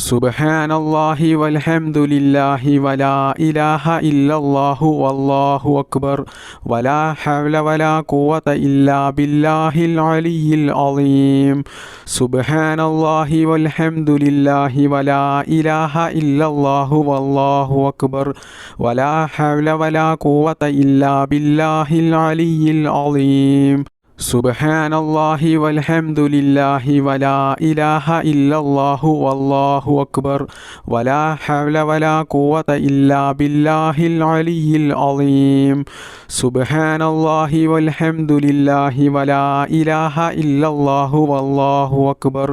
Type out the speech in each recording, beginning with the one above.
സുബഹാനല്ലാഹി വൽഹംദുലില്ലാഹി വലാ ഇലാഹ ഇല്ലല്ലാഹു വല്ലാഹു അക്ബർ. വലാ ഹവല വലാ ഖുവത ഇല്ലാ ബില്ലാഹിൽ അലിയിൽ അലീം. സുബഹാനല്ലാഹി വൽഹംദുലില്ലാഹി വലാ ഇലാഹ ഇല്ലല്ലാഹു വല്ലാഹു അക്ബർ. വലാ ഹവല വലാ ഖുവത ഇല്ലാ ബില്ലാഹിൽ അലിയിൽ അലീം. സുബഹാനല്ലാഹി വൽഹംദുലില്ലാഹി വലാ ഇലാഹ ഇല്ലല്ലാഹു വല്ലാഹു അക്ബർ. വലാ ഹവല വലാ ഖുവത ഇല്ലാ ബില്ലാഹിൽ അലിയിൽ അലീം. സുബഹാനല്ലാഹി വൽഹംദുലില്ലാഹി വലാ ഇലാഹ ഇല്ലല്ലാഹു വല്ലാഹു അക്ബർ.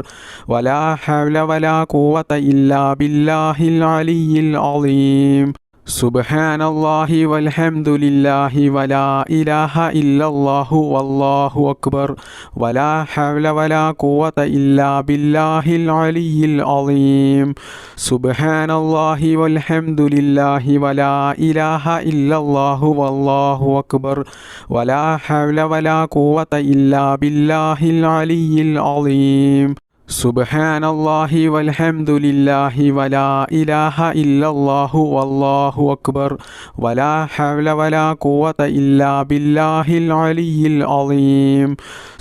വലാ ഹവല വലാ ഖുവത ഇല്ലാ ബില്ലാഹിൽ അലിയിൽ അലീം. സുബഹാനല്ലാഹി വൽഹംദുലില്ലാഹി വലാ ഇലാഹ ഇല്ലല്ലാഹു വല്ലാഹു അക്ബർ. വലാ ഹവല വലാ ഖുവത ഇല്ലാ ബില്ലാഹിൽ അലിയിൽ അലീം. സുബഹാനല്ലാഹി വൽഹംദുലില്ലാഹി വലാ ഇലാഹ ഇല്ലല്ലാഹു വല്ലാഹു അക്ബർ. വലാ ഹവല വലാ ഖുവത ഇല്ലാ ബില്ലാഹിൽ അലിയിൽ അലീം. സുബഹാനല്ലാഹി വൽഹംദുലില്ലാഹി വലാ ഇലാഹ ഇല്ലല്ലാഹു വല്ലാഹു അക്ബർ. വലാ ഹവല വലാ ഖുവത ഇല്ലാ ബില്ലാഹിൽ അലിയിൽ അലീം.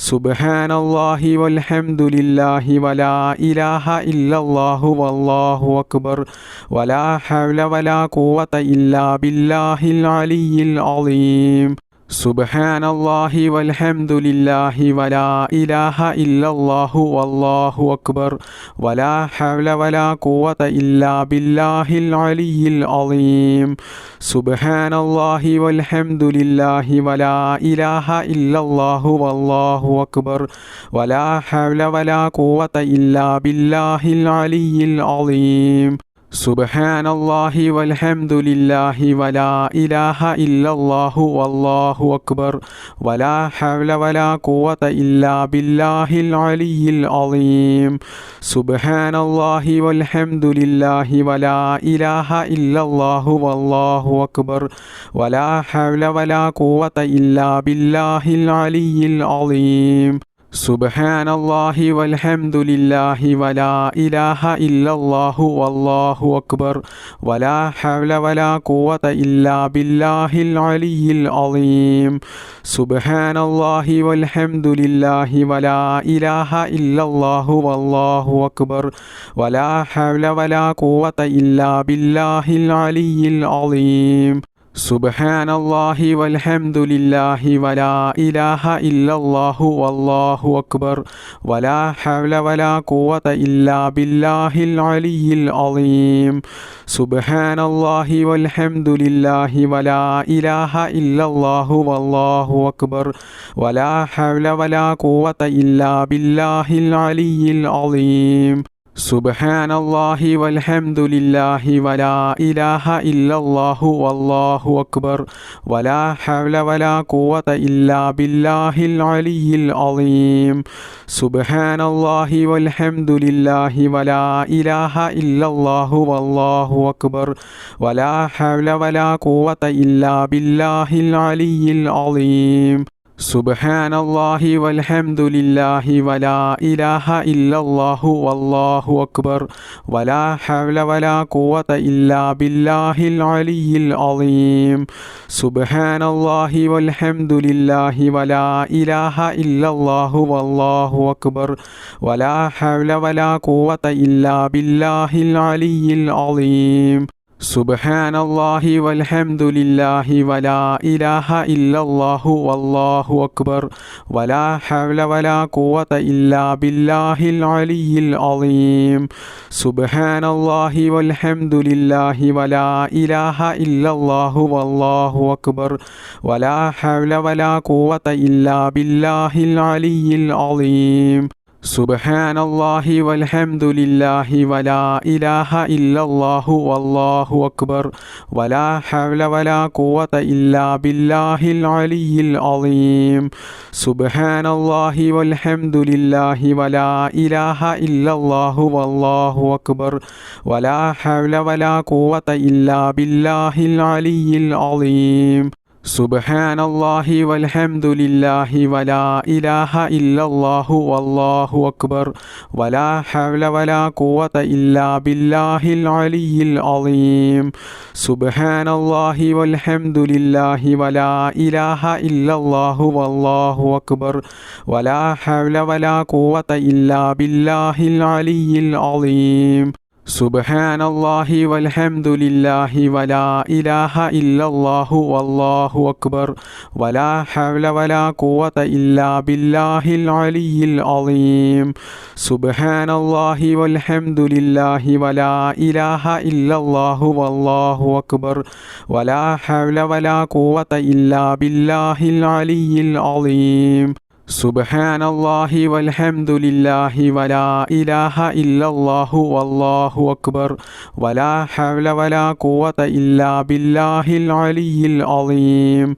സുബഹാനല്ലാഹി വൽഹംദുലില്ലാഹി വലാ ഇലാഹ ഇല്ലല്ലാഹു വല്ലാഹു അക്ബർ. വലാ ഹവല വലാ ഖുവത ഇല്ലാ ബില്ലാഹിൽ അലിയിൽ അലീം. സുബഹാനല്ലാഹി വൽഹംദുലില്ലാഹി വലാ ഇലാഹ ഇല്ലല്ലാഹു വല്ലാഹു അക്ബർ. വലാ ഹവല വലാ ഖുവത ഇല്ലാ ബില്ലാഹിൽ അലിയിൽ അലീം. സുബഹാനല്ലാഹി വൽഹംദുലില്ലാഹി വലാ ഇലാഹ ഇല്ലല്ലാഹു വല്ലാഹു അക്ബർ. വലാ ഹവല വലാ ഖുവത ഇല്ലാ ബില്ലാഹിൽ അലിയിൽ അലീം. സുബഹാനല്ലാഹി വൽഹംദുലില്ലാഹി വലാ ഇലാഹ ഇല്ലല്ലാഹു വല്ലാഹു അക്ബർ. വലാ ഹവല വലാ ഖുവത ഇല്ലാ ബില്ലാഹിൽ അലിയിൽ അലീം. സുബഹാനല്ലാഹി വൽഹംദുലില്ലാഹി വലാ ഇലാഹ ഇല്ലല്ലാഹു വല്ലാഹു അക്ബർ. വലാ ഹവല വലാ ഖുവത ഇല്ലാ ബില്ലാഹിൽ അലിയിൽ അലീം. സുബഹാനല്ലാഹി വൽഹംദുലില്ലാഹി വലാ ഇലാഹ ഇല്ലല്ലാഹു വല്ലാഹു അക്ബർ. വലാ ഹവല വലാ ഖുവത ഇല്ലാ ബില്ലാഹിൽ അലിയിൽ അലീം. സുബഹാനല്ലാഹി വൽഹംദുലില്ലാഹി വലാ ഇലാഹ ഇല്ലല്ലാഹു വല്ലാഹു അക്ബർ. വലാ ഹവല വലാ ഖുവത ഇല്ലാ ബില്ലാഹിൽ അലിയിൽ അലീം. സുബഹാനല്ലാഹി വൽഹംദുലില്ലാഹി വലാ ഇലാഹ ഇല്ലല്ലാഹു വല്ലാഹു അക്ബർ. വലാ ഹവല വലാ ഖുവത ഇല്ലാ ബില്ലാഹിൽ അലിയിൽ അലീം. സുബഹാനല്ലാഹി വൽഹംദുലില്ലാഹി വലാ ഇലാഹ ഇല്ലല്ലാഹു വല്ലാഹു അക്ബർ. വലാ ഹവല വലാ ഖുവത ഇല്ലാ ബില്ലാഹിൽ അലിയിൽ അലീം. സുബഹാനല്ലാഹി വൽഹംദുലില്ലാഹി വലാ ഇലാഹ ഇല്ലല്ലാഹു വല്ലാഹു അക്ബർ. വലാ ഹവല വലാ ഖുവത ഇല്ലാ ബില്ലാഹിൽ അലിയിൽ അലീം. സുബഹാനല്ലാഹി വൽഹംദുലില്ലാഹി വലാ ഇലാഹ ഇല്ലല്ലാഹു വല്ലാഹു അക്ബർ. വലാ ഹവല വലാ ഖുവത ഇല്ലാ ബില്ലാഹിൽ അലിയിൽ അലീം. സുബഹാനല്ലാഹി വൽഹംദുലില്ലാഹി വലാ ഇലാഹ ഇല്ലല്ലാഹു വല്ലാഹു അക്ബർ. വലാ ഹവല വലാ ഖുവത ഇല്ലാ ബില്ലാഹിൽ അലിയിൽ അലീം സുബഹാനല്ലാഹി വൽഹംദുലില്ലാഹി വലാ ഇലാഹ ഇല്ലല്ലാഹു വല്ലാഹു അക്ബർ. വലാ ഹവല വലാ ഖുവത ഇല്ലാ ബില്ലാഹിൽ അലിയിൽ അലീം സുബഹാനല്ലാഹി വൽഹംദുലില്ലാഹി വലാ ഇലാഹ ഇല്ലല്ലാഹു വല്ലാഹു അക്ബർ. വലാ ഹവല വലാ ഖുവത ഇല്ലാ ബില്ലാഹിൽ അലിയിൽ അലീം. സുബഹാനല്ലാഹി വൽഹംദുലില്ലാഹി വലാ ഇലാഹ ഇല്ലല്ലാഹു വല്ലാഹു അക്ബർ. വലാ ഹവല വലാ ഖുവത ഇല്ലാ ബില്ലാഹിൽ അലിയിൽ അലീം. സുബഹാനല്ലാഹി വൽഹംദുലില്ലാഹി വലാ ഇലാഹ ഇല്ലല്ലാഹു വല്ലാഹു അക്ബർ. വലാ ഹവല വലാ ഖുവത ഇല്ലാ ബില്ലാഹിൽ അലിയിൽ അലീം സുബഹാനല്ലാഹി വൽഹംദുലില്ലാഹി വലാ ഇലാഹ ഇല്ലല്ലാഹു വല്ലാഹു അക്ബർ. വലാ ഹവല വലാ ഖുവത ഇല്ലാ ബില്ലാഹിൽ അലിയിൽ അലീം സുബഹാനല്ലാഹി വൽഹംദുലില്ലാഹി വലാ ഇലാഹ ഇല്ലല്ലാഹു വല്ലാഹു അക്ബർ. വലാ ഹവല വലാ ഖുവത ഇല്ലാ ബില്ലാഹിൽ അലിയിൽ അലീം. സുബഹാനല്ലാഹി വൽഹംദുലില്ലാഹി വലാ ഇലാഹ ഇല്ലല്ലാഹു വല്ലാഹു അക്ബർ. വലാ ഹവല വലാ ഖുവത ഇല്ലാ ബില്ലാഹിൽ അലിയിൽ അലീം. സുബഹാനല്ലാഹി വൽഹംദുലില്ലാഹി വലാ ഇലാഹ ഇല്ലല്ലാഹു വല്ലാഹു അക്ബർ. വലാ ഹവല വലാ ഖുവത ഇല്ലാ ബില്ലാഹിൽ അലിയിൽ അലീം. സുബഹാനല്ലാഹി വൽഹംദുലില്ലാഹി വലാ ഇലാഹ ഇല്ലല്ലാഹു വല്ലാഹു അക്ബർ. വലാ ഹവല വലാ ഖുവത ഇല്ലാ ബില്ലാഹിൽ അലിയിൽ അലീം. സുബഹാനല്ലാഹി വൽഹംദുലില്ലാഹി വലാ ഇലാഹ ഇല്ലല്ലാഹു വല്ലാഹു അക്ബർ. വലാ ഹവല വലാ ഖുവത ഇല്ലാ ബില്ലാഹിൽ അലിയിൽ അലീം.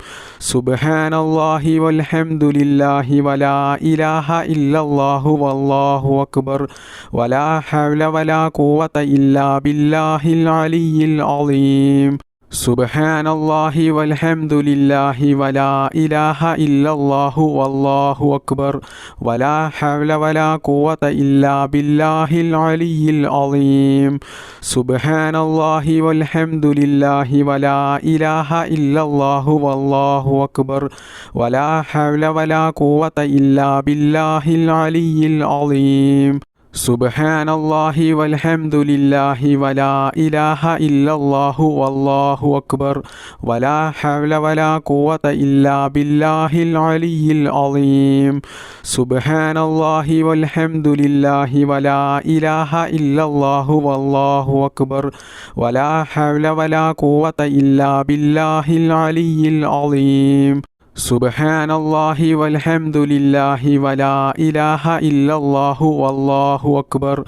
സുബഹാനല്ലാഹി വൽഹംദുലില്ലാഹി വലാ ഇലാഹ ഇല്ലല്ലാഹു വല്ലാഹു അക്ബർ. വലാ ഹവല വലാ ഖുവത ഇല്ലാ ബില്ലാഹിൽ അലിയിൽ അലീം. സുബഹാനല്ലാഹി വൽഹംദുലില്ലാഹി വലാ ഇലാഹ ഇല്ലല്ലാഹു വല്ലാഹു അക്ബർ. വലാ ഹവല വലാ ഖുവത ഇല്ലാ ബില്ലാഹിൽ അലിയിൽ അലീം. സുബഹാനല്ലാഹി വൽഹംദുലില്ലാഹി വലാ ഇലാഹ ഇല്ലല്ലാഹു വല്ലാഹു അക്ബർ. വലാ ഹവല വലാ ഖുവത ഇല്ലാ ബില്ലാഹിൽ അലിയിൽ അലീം. സുബഹാനല്ലാഹി വൽഹംദുലില്ലാഹി വലാ ഇലാഹ ഇല്ലല്ലാഹു വല്ലാഹു അക്ബർ. വലാ ഹവല വലാ ഖുവത ഇല്ലാ ബില്ലാഹിൽ അലിയിൽ അലീം സുബഹാനല്ലാഹി വൽഹംദുലില്ലാഹി വലാ ഇലാഹ ഇല്ലല്ലാഹു വല്ലാഹു അക്ബർ. വലാ ഹവല വലാ ഖുവത ഇല്ലാ ബില്ലാഹിൽ അലിയിൽ അലീം സുബഹാനല്ലാഹി വൽഹംദുലില്ലാഹി വലാ ഇലാഹ ഇല്ലല്ലാഹു വല്ലാഹു അക്ബർ.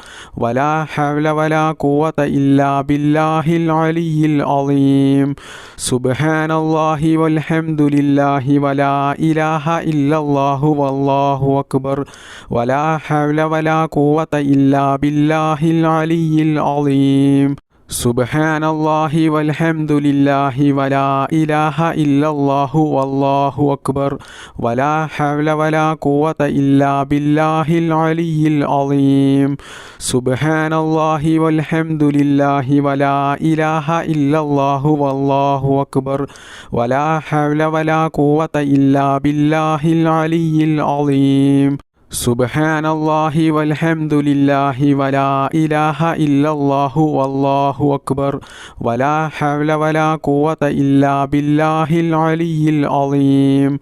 വലാ ഹവല വലാ ഖുവത ഇല്ലാ ബില്ലാഹിൽ അലിയിൽ അലീം. സുബഹാനല്ലാഹി വൽഹംദുലില്ലാഹി വലാ ഇലാഹ ഇല്ലല്ലാഹു വല്ലാഹു അക്ബർ. വലാ ഹവല വലാ ഖുവത ഇല്ലാ ബില്ലാഹിൽ അലിയിൽ അലീം. സുബഹാനല്ലാഹി വൽഹംദുലില്ലാഹി വലാ ഇലാഹ ഇല്ലല്ലാഹു വല്ലാഹു അക്ബർ. വലാ ഹവല വലാ ഖുവത ഇല്ലാ ബില്ലാഹിൽ അലിയിൽ അലീം. സുബഹാനല്ലാഹി വൽഹംദുലില്ലാഹി വലാ ഇലാഹ ഇല്ലല്ലാഹു വല്ലാഹു അക്ബർ. വലാ ഹവല വലാ ഖുവത ഇല്ലാ ബില്ലാഹിൽ അലിയിൽ അലീം. സുബഹാനല്ലാഹി വൽഹംദുലില്ലാഹി വലാ ഇലാഹ ഇല്ലല്ലാഹു വല്ലാഹു അക്ബർ. വലാ ഹവല വലാ ഖുവത ഇല്ലാ ബില്ലാഹിൽ അലിയിൽ അലീം.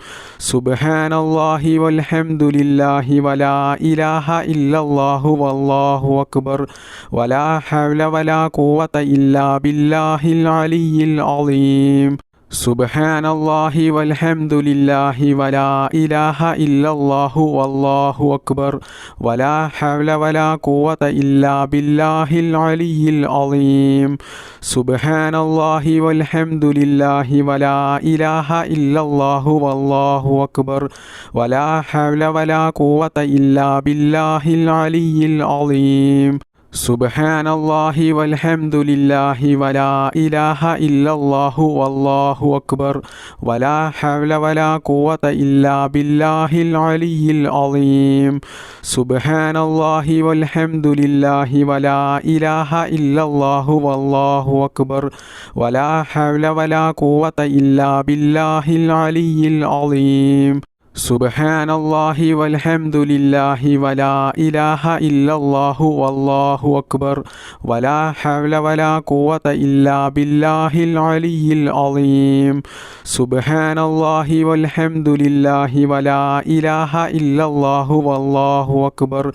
സുബഹാനല്ലാഹി വൽഹംദുലില്ലാഹി വലാ ഇലാഹ ഇല്ലല്ലാഹു വല്ലാഹു അക്ബർ. വലാ ഹവല വലാ ഖുവത ഇല്ലാ ബില്ലാഹിൽ അലിയിൽ അലീം. സുബഹാനല്ലാഹി വൽഹംദുലില്ലാഹി വലാ ഇലാഹ ഇല്ലല്ലാഹു വല്ലാഹു അക്ബർ. വലാ ഹവല വലാ ഖുവത ഇല്ലാ ബില്ലാഹിൽ അലിയിൽ അലീം. സുബഹാനല്ലാഹി വൽഹംദുലില്ലാഹി വലാ ഇലാഹ ഇല്ലല്ലാഹു വല്ലാഹു അക്ബർ. വലാ ഹവല വലാ ഖുവത ഇല്ലാ ബില്ലാഹിൽ അലിയിൽ അലീം. സുബഹാനല്ലാഹി വൽഹംദുലില്ലാഹി വലാ ഇലാഹ ഇല്ലല്ലാഹു വല്ലാഹു അക്ബർ. വലാ ഹവല വലാ ഖുവത ഇല്ലാ ബില്ലാഹിൽ അലിയിൽ അലീം. സുബഹാനല്ലാഹി വൽഹംദുലില്ലാഹി വലാ ഇലാഹ ഇല്ലല്ലാഹു വല്ലാഹു അക്ബർ. വലാ ഹവല വലാ ഖുവത ഇല്ലാ ബില്ലാഹിൽ അലിയിൽ അലീം. സുബഹാനല്ലാഹി വൽഹംദുലില്ലാഹി വലാ ഇലാഹ ഇല്ലല്ലാഹു വല്ലാഹു അക്ബർ. വലാ ഹവല വലാ ഖുവത ഇല്ലാ ബില്ലാഹിൽ അലിയിൽ അലീം സുബഹാനല്ലാഹി വൽഹംദുലില്ലാഹി വലാ ഇലാഹ ഇല്ലല്ലാഹു വല്ലാഹു അക്ബർ.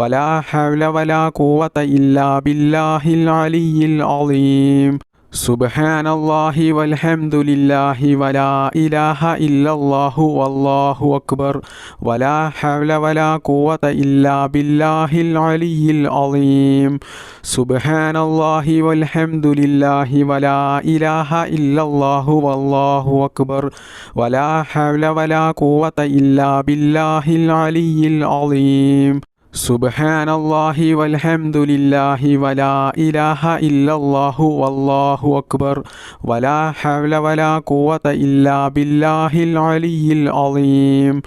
വലാ ഹവല വലാ ഖുവത ഇല്ലാ ബില്ലാഹിൽ അലിയിൽ അലീം സുബഹാനല്ലാഹി വൽഹംദുലില്ലാഹി വലാ ഇലാഹ ഇല്ലല്ലാഹു വല്ലാഹു അക്ബർ. വലാ ഹവല വലാ ഖുവത ഇല്ലാ ബില്ലാഹിൽ അലിയിൽ അലീം. സുബഹാനല്ലാഹി വൽഹംദുലില്ലാഹി വലാ ഇലാഹ ഇല്ലല്ലാഹു വല്ലാഹു അക്ബർ. വലാ ഹവല വലാ ഖുവത ഇല്ലാ ബില്ലാഹിൽ അലിയിൽ അലീം. സുബഹാനല്ലാഹി വൽഹംദുലില്ലാഹി വലാ ഇലാഹ ഇല്ലല്ലാഹു വല്ലാഹു അക്ബർ. വലാ ഹവല വലാ ഖുവത ഇല്ലാ ബില്ലാഹിൽ അലിയിൽ അലീം.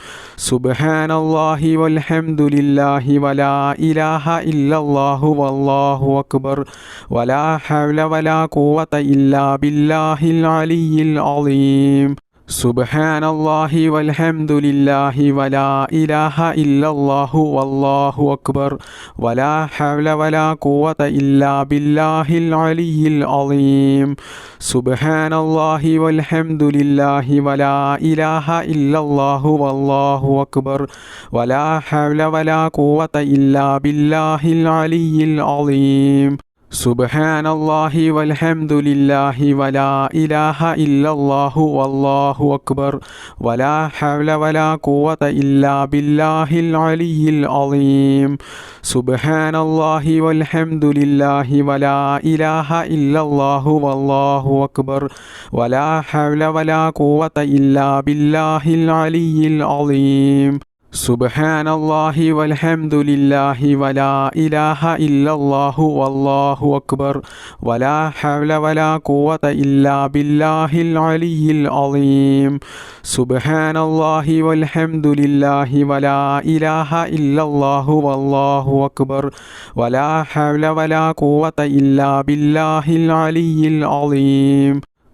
സുബഹാനല്ലാഹി വൽഹംദുലില്ലാഹി വലാ ഇലാഹ ഇല്ലല്ലാഹു വല്ലാഹു അക്ബർ. വലാ ഹവല വലാ ഖുവത ഇല്ലാ ബില്ലാഹിൽ അലിയിൽ അലീം. സുബഹാനല്ലാഹി വൽഹംദുലില്ലാഹി വലാ ഇലാഹ ഇല്ലല്ലാഹു വല്ലാഹു അക്ബർ. വലാ ഹവല വലാ ഖുവത ഇല്ലാ ബില്ലാഹിൽ അലിയിൽ അലീം. സുബഹാനല്ലാഹി വൽഹംദുലില്ലാഹി വലാ ഇലാഹ ഇല്ലല്ലാഹു വല്ലാഹു അക്ബർ. വലാ ഹവല വലാ ഖുവത ഇല്ലാ ബില്ലാഹിൽ അലിയിൽ അലീം. സുബഹാനല്ലാഹി വൽഹംദുലില്ലാഹി വലാ ഇലാഹ ഇല്ലല്ലാഹു വല്ലാഹു അക്ബർ. വലാ ഹവല വലാ ഖുവത ഇല്ലാ ബില്ലാഹിൽ അലിയിൽ അലീം. സുബഹാനല്ലാഹി വൽഹംദുലില്ലാഹി വലാ ഇലാഹ ഇല്ലല്ലാഹു വല്ലാഹു അക്ബർ. വലാ ഹവല വലാ ഖുവത ഇല്ലാ ബില്ലാഹിൽ അലിയിൽ അലീം. സുബഹാനല്ലാഹി വൽഹംദുലില്ലാഹി വലാ ഇലാഹ ഇല്ലല്ലാഹു വല്ലാഹു അക്ബർ. വലാ ഹവല വലാ ഖുവത ഇല്ലാ ബില്ലാഹിൽ അലിയിൽ അലീം. സുബഹാനല്ലാഹി വൽഹംദുലില്ലാഹി വലാ ഇലാഹ ഇല്ലല്ലാഹു വല്ലാഹു അക്ബർ. വലാ ഹവല വലാ ഖുവത ഇല്ലാ ബില്ലാഹിൽ അലിയിൽ അലീം.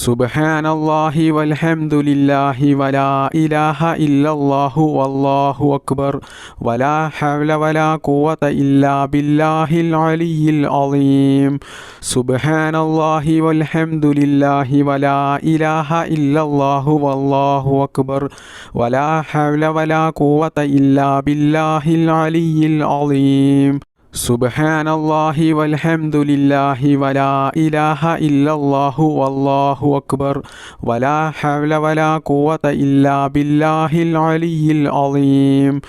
സുബഹാനല്ലാഹി വൽഹംദുലില്ലാഹി വലാ ഇലാഹ ഇല്ലല്ലാഹു വല്ലാഹു അക്ബർ. വലാ ഹവല വലാ ഖുവത ഇല്ലാ ബില്ലാഹിൽ അലിയിൽ അലീം. സുബഹാനല്ലാഹി വൽഹംദുലില്ലാഹി വലാ ഇലാഹ ഇല്ലല്ലാഹു വല്ലാഹു അക്ബർ. വലാ ഹവല വലാ ഖുവത ഇല്ലാ ബില്ലാഹിൽ അലിയിൽ അലീം. സുബഹാനല്ലാഹി വൽഹംദുലില്ലാഹി വലാ ഇലാഹ ഇല്ലല്ലാഹു വല്ലാഹു അക്ബർ. വലാ ഹവല വലാ ഖുവത ഇല്ലാ ബില്ലാഹിൽ അലിയിൽ അലീം.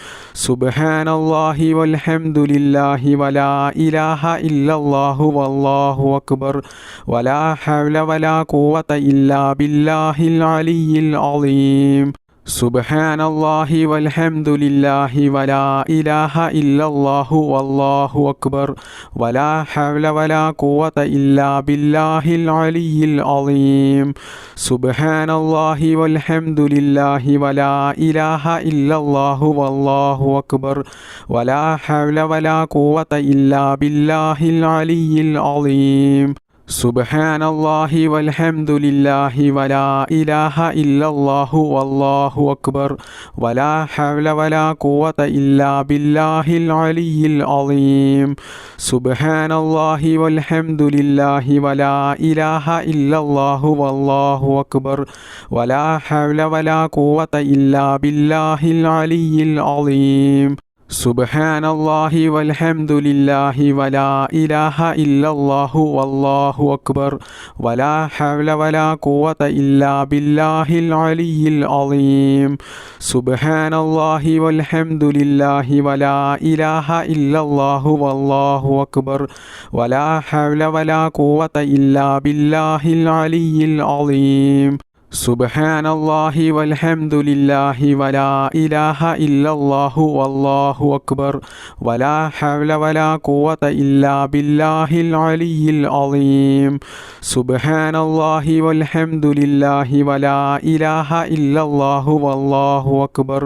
സുബഹാനല്ലാഹി വൽഹംദുലില്ലാഹി വലാ ഇലാഹ ഇല്ലല്ലാഹു വല്ലാഹു അക്ബർ. വലാ ഹവല വലാ ഖുവത ഇല്ലാ ബില്ലാഹിൽ അലിയിൽ അലീം. സുബഹാനല്ലാഹി വൽഹംദുലില്ലാഹി വലാ ഇലാഹ ഇല്ലല്ലാഹു വല്ലാഹു അക്ബർ. വലാ ഹവല വലാ ഖുവത ഇല്ലാ ബില്ലാഹിൽ അലിയിൽ അലീം. സുബഹാനല്ലാഹി വൽഹംദുലില്ലാഹി വലാ ഇലാഹ ഇല്ലല്ലാഹു വല്ലാഹു അക്ബർ. വലാ ഹവല വലാ ഖുവത ഇല്ലാ ബില്ലാഹിൽ അലിയിൽ അലീം. സുബഹാനല്ലാഹി വൽഹംദുലില്ലാഹി വലാ ഇലാഹ ഇല്ലല്ലാഹു വല്ലാഹു അക്ബർ. വലാ ഹവല വലാ ഖുവത ഇല്ലാ ബില്ലാഹിൽ അലിയിൽ അലീം. സുബഹാനല്ലാഹി വൽഹംദുലില്ലാഹി വലാ ഇലാഹ ഇല്ലല്ലാഹു വല്ലാഹു അക്ബർ. വലാ ഹവല വലാ ഖുവത ഇല്ലാ ബില്ലാഹിൽ അലിയിൽ അലീം. സുബഹാനല്ലാഹി വൽഹംദുലില്ലാഹി വലാ ഇലാഹ ഇല്ലല്ലാഹു വല്ലാഹു അക്ബർ. വലാ ഹവല വലാ ഖുവത ഇല്ലാ ബില്ലാഹിൽ അലിയിൽ അലീം സുബഹാനല്ലാഹി വൽഹംദുലില്ലാഹി വലാ ഇലാഹ ഇല്ലല്ലാഹു വല്ലാഹു അക്ബർ. വലാ ഹവല വലാ ഖുവത ഇല്ലാ ബില്ലാഹിൽ അലിയിൽ അലീം സുബഹാനല്ലാഹി വൽഹംദുലില്ലാഹി വലാ ഇലാഹ ഇല്ലല്ലാഹു വല്ലാഹു അക്ബർ. വലാ ഹവല വലാ ഖുവത ഇല്ലാ ബില്ലാഹിൽ അലിയിൽ അലീം സുബഹാനല്ലാഹി വൽഹംദുലില്ലാഹി വലാ ഇലാഹ ഇല്ലല്ലാഹു വല്ലാഹു അക്ബർ.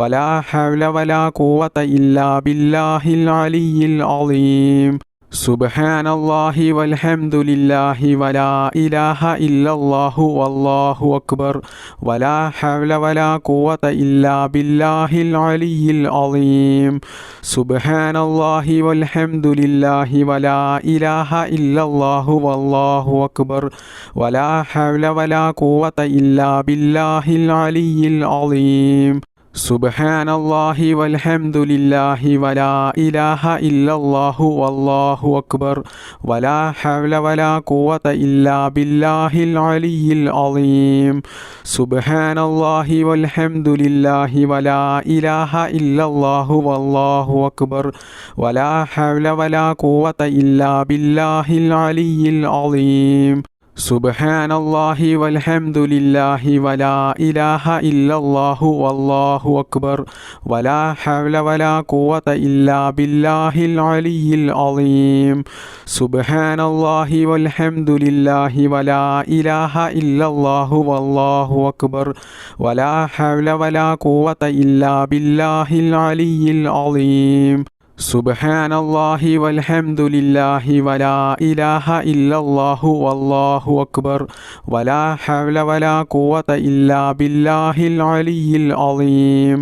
വലാ ഹവല വലാ ഖുവത ഇല്ലാ ബില്ലാഹിൽ അലിയിൽ അലീം സുബഹാനല്ലാഹി വൽഹംദുലില്ലാഹി വലാ ഇലാഹ ഇല്ലല്ലാഹു വല്ലാഹു അക്ബർ. വലാ ഹവല വലാ ഖുവത ഇല്ലാ ബില്ലാഹിൽ അലിയിൽ അലീം. സുബഹാനല്ലാഹി വൽഹംദുലില്ലാഹി വലാ ഇലാഹ ഇല്ലല്ലാഹു വല്ലാഹു അക്ബർ. വലാ ഹവല വലാ ഖുവത ഇല്ലാ ബില്ലാഹിൽ അലിയിൽ അലീം. സുബഹാനല്ലാഹി വൽഹംദുലില്ലാഹി വലാ ഇലാഹ ഇല്ലല്ലാഹു വല്ലാഹു അക്ബർ. വലാ ഹവല വലാ ഖുവത ഇല്ലാ ബില്ലാഹിൽ അലിയിൽ അലീം. സുബഹാനല്ലാഹി വൽഹംദുലില്ലാഹി വലാ ഇലാഹ ഇല്ലല്ലാഹു വല്ലാഹു അക്ബർ. വലാ ഹവല വലാ ഖുവത ഇല്ലാ ബില്ലാഹിൽ അലിയിൽ അലീം. സുബഹാനല്ലാഹി വൽഹംദുലില്ലാഹി വലാ ഇലാഹ ഇല്ലല്ലാഹു വല്ലാഹു അക്ബർ. വലാ ഹവല വലാ ഖുവത ഇല്ലാ ബില്ലാഹിൽ അലിയിൽ അലീം. സുബഹാനല്ലാഹി വൽഹംദുലില്ലാഹി വലാ ഇലാഹ ഇല്ലല്ലാഹു വല്ലാഹു അക്ബർ. വലാ ഹവല വലാ ഖുവത ഇല്ലാ ബില്ലാഹിൽ അലിയിൽ അലീം. സുബഹാനല്ലാഹി വൽഹംദുലില്ലാഹി വലാ ഇലാഹ ഇല്ലല്ലാഹു വല്ലാഹു അക്ബർ. വലാ ഹവല വലാ ഖുവത ഇല്ലാ ബില്ലാഹിൽ അലിയിൽ അലീം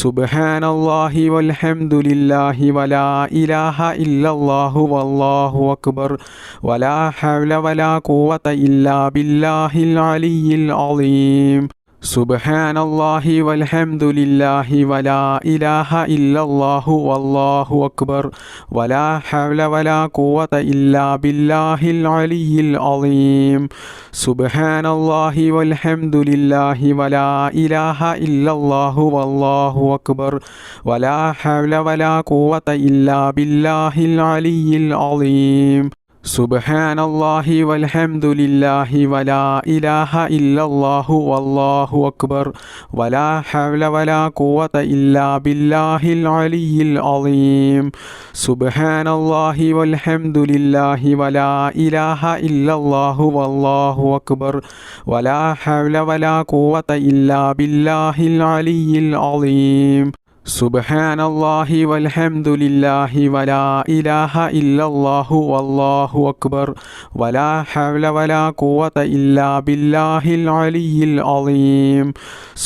സുബഹാനല്ലാഹി വൽഹംദുലില്ലാഹി വലാ ഇലാഹ ഇല്ലല്ലാഹു വല്ലാഹു അക്ബർ. വലാ ഹവല വലാ ഖുവത ഇല്ലാ ബില്ലാഹിൽ അലിയിൽ അലീം സുബഹാനല്ലാഹി വൽഹംദുലില്ലാഹി വലാ ഇലാഹ ഇല്ലല്ലാഹു വല്ലാഹു അക്ബർ. വലാ ഹവല വലാ ഖുവത ഇല്ലാ ബില്ലാഹിൽ അലിയിൽ അലീം സുബഹാനല്ലാഹി വൽഹംദുലില്ലാഹി വലാ ഇലാഹ ഇല്ലല്ലാഹു വല്ലാഹു അക്ബർ. വലാ ഹവല വലാ ഖുവത ഇല്ലാ ബില്ലാഹിൽ അലിയിൽ അലീം സുബഹാനല്ലാഹി വൽഹംദുലില്ലാഹി വലാ ഇലാഹ ഇല്ലല്ലാഹു വല്ലാഹു അക്ബർ. വലാ ഹവല വലാ ഖുവത ഇല്ലാ ബില്ലാഹിൽ അലിയിൽ അലീം. സുബഹാനല്ലാഹി വൽഹംദുലില്ലാഹി വലാ ഇലാഹ ഇല്ലല്ലാഹു വല്ലാഹു അക്ബർ. വലാ ഹവല വലാ ഖുവത ഇല്ലാ ബില്ലാഹിൽ അലിയിൽ അലീം. സുബഹാനല്ലാഹി വൽഹംദുലില്ലാഹി വലാ ഇലാഹ ഇല്ലല്ലാഹു വല്ലാഹു അക്ബർ. വലാ ഹവല വലാ ഖുവത ഇല്ലാ ബില്ലാഹിൽ അലിയിൽ അലീം.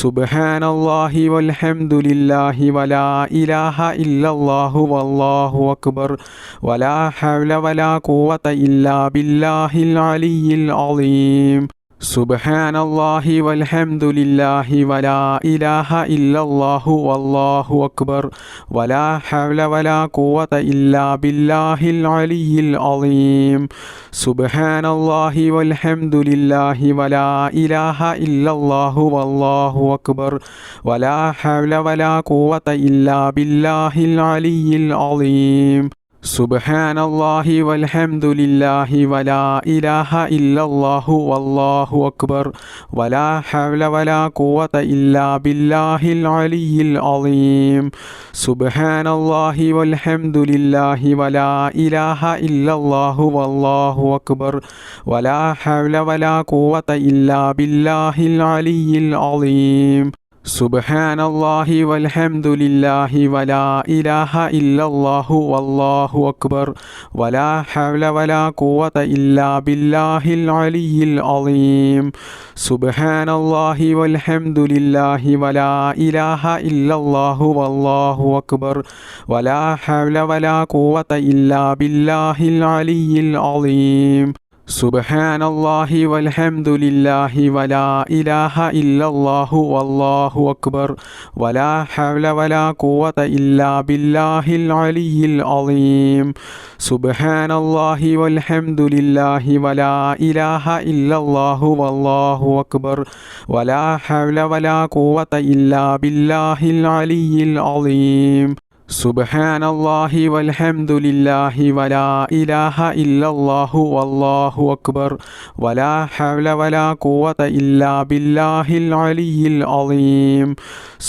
സുബഹാനല്ലാഹി വൽഹംദുലില്ലാഹി വലാ ഇലാഹ ഇല്ലല്ലാഹു വല്ലാഹു അക്ബർ. വലാ ഹവല വലാ ഖുവത ഇല്ലാ ബില്ലാഹിൽ അലിയിൽ അലീം. സുബഹാനല്ലാഹി വൽഹംദുലില്ലാഹി വലാ ഇലാഹ ഇല്ലല്ലാഹു വല്ലാഹു അക്ബർ. വലാ ഹവല വലാ ഖുവത ഇല്ലാ ബില്ലാഹിൽ അലിയിൽ അലീം. സുബഹാനല്ലാഹി വൽഹംദുലില്ലാഹി വലാ ഇലാഹ ഇല്ലല്ലാഹു വല്ലാഹു അക്ബർ. വലാ ഹവല വലാ ഖുവത ഇല്ലാ ബില്ലാഹിൽ അലിയിൽ അലീം. സുബഹാനല്ലാഹി വൽഹംദുലില്ലാഹി വലാ ഇലാഹ ഇല്ലല്ലാഹു വല്ലാഹു അക്ബർ. വലാ ഹവല വലാ ഖുവത ഇല്ലാ ബില്ലാഹിൽ അലിയിൽ അലീം. സുബഹാനല്ലാഹി വൽഹംദുലില്ലാഹി വലാ ഇലാഹ ഇല്ലല്ലാഹു വല്ലാഹു അക്ബർ. വലാ ഹവല വലാ ഖുവത ഇല്ലാ ബില്ലാഹിൽ അലിയിൽ അലീം. സുബഹാനല്ലാഹി വൽഹംദുലില്ലാഹി വലാ ഇലാഹ ഇല്ലല്ലാഹു വല്ലാഹു അക്ബർ. വലാ ഹവല വലാ ഖുവത ഇല്ലാ ബില്ലാഹിൽ അലിയിൽ അലീം. സുബഹാനല്ലാഹി വൽഹംദുലില്ലാഹി വലാ ഇലാഹ ഇല്ലല്ലാഹു വല്ലാഹു അക്ബർ. വലാ ഹവല വലാ ഖുവത ഇല്ലാ ബില്ലാഹിൽ അലിയിൽ അലീം. സുബഹാനല്ലാഹി വൽഹംദുലില്ലാഹി വലാ ഇലാഹ ഇല്ലല്ലാഹു വല്ലാഹു അക്ബർ. വലാ ഹവല വലാ ഖുവത ഇല്ലാ ബില്ലാഹിൽ അലിയിൽ അലീം. സുബഹാനല്ലാഹി വൽഹംദുലില്ലാഹി വലാ ഇലാഹ ഇല്ലല്ലാഹു വല്ലാഹു അക്ബർ. വലാ ഹവല വലാ ഖുവത ഇല്ലാ ബില്ലാഹിൽ അലിയിൽ അലീം. സുബഹാനല്ലാഹി വൽഹംദുലില്ലാഹി വലാ ഇലാഹ ഇല്ലല്ലാഹു വല്ലാഹു അക്ബർ. വലാ ഹവല വലാ ഖുവത ഇല്ലാ ബില്ലാഹിൽ അലിയിൽ അലീം.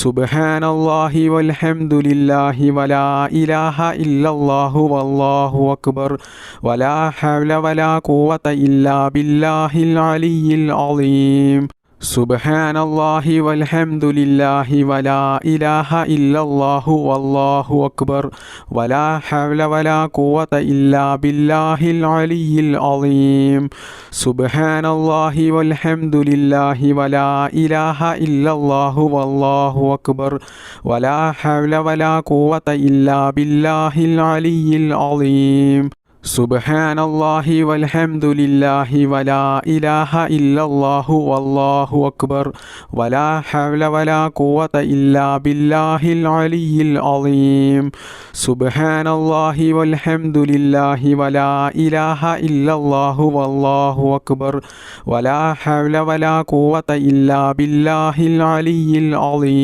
സുബഹാനല്ലാഹി വൽഹംദുലില്ലാഹി വലാ ഇലാഹ ഇല്ലല്ലാഹു വല്ലാഹു അക്ബർ. വലാ ഹവല വലാ ഖുവത ഇല്ലാ ബില്ലാഹിൽ അലിയിൽ അലീം. സുബഹാനല്ലാഹി വൽഹംദുലില്ലാഹി വലാ ഇലാഹ ഇല്ലല്ലാഹു വല്ലാഹു അക്ബർ. വലാ ഹവല വലാ ഖുവത ഇല്ലാ ബില്ലാഹിൽ അലിയിൽ അലീം. സുബഹാനല്ലാഹി വൽഹംദുലില്ലാഹി വലാ ഇലാഹ ഇല്ലല്ലാഹു വല്ലാഹു അക്ബർ. വലാ ഹവല വലാ ഖുവത ഇല്ലാ ബില്ലാഹിൽ അലിയിൽ അലീം. സുബഹാനല്ലാഹി വൽഹംദുലില്ലാഹി വലാ ഇലാഹ ഇല്ലല്ലാഹു വല്ലാഹു അക്ബർ. വലാ ഹവല വലാ ഖുവത ഇല്ലാ ബില്ലാഹിൽ അലിയിൽ അലീം. സുബഹാനല്ലാഹി വൽഹംദുലില്ലാഹി വലാ ഇലാഹ ഇല്ലല്ലാഹു വല്ലാഹു അക്ബർ. വലാ ഹവല വലാ ഖുവത ഇല്ലാ ബില്ലാഹിൽ അലിയിൽ അലീം.